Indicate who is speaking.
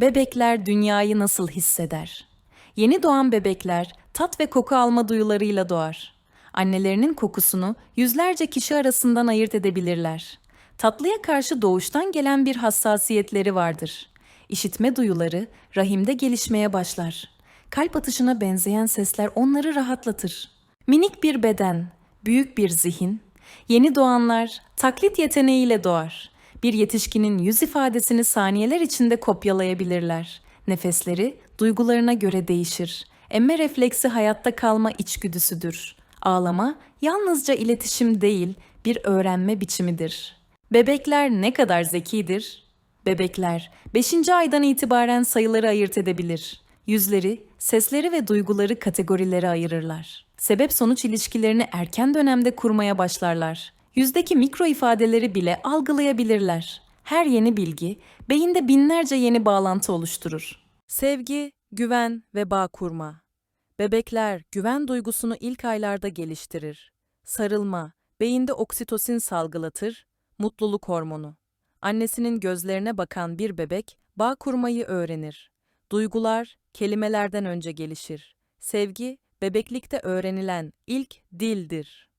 Speaker 1: Bebekler dünyayı nasıl hisseder? Yeni doğan bebekler tat ve koku alma duyularıyla doğar. Annelerinin kokusunu yüzlerce kişi arasından ayırt edebilirler. Tatlıya karşı doğuştan gelen bir hassasiyetleri vardır. İşitme duyuları rahimde gelişmeye başlar. Kalp atışına benzeyen sesler onları rahatlatır. Minik bir beden, büyük bir zihin, yeni doğanlar taklit yeteneğiyle doğar. Bir yetişkinin yüz ifadesini saniyeler içinde kopyalayabilirler. Nefesleri duygularına göre değişir. Emme refleksi hayatta kalma içgüdüsüdür. Ağlama yalnızca iletişim değil, bir öğrenme biçimidir. Bebekler ne kadar zekidir? Bebekler 5. aydan itibaren sayıları ayırt edebilir. Yüzleri, sesleri ve duyguları kategorilere ayırırlar. Sebep sonuç ilişkilerini erken dönemde kurmaya başlarlar. Yüzdeki mikro ifadeleri bile algılayabilirler. Her yeni bilgi beyinde binlerce yeni bağlantı oluşturur. Sevgi, güven ve bağ kurma. Bebekler güven duygusunu ilk aylarda geliştirir. Sarılma, beyinde oksitosin salgılatır, mutluluk hormonu. Annesinin gözlerine bakan bir bebek bağ kurmayı öğrenir. Duygular kelimelerden önce gelişir. Sevgi bebeklikte öğrenilen ilk dildir.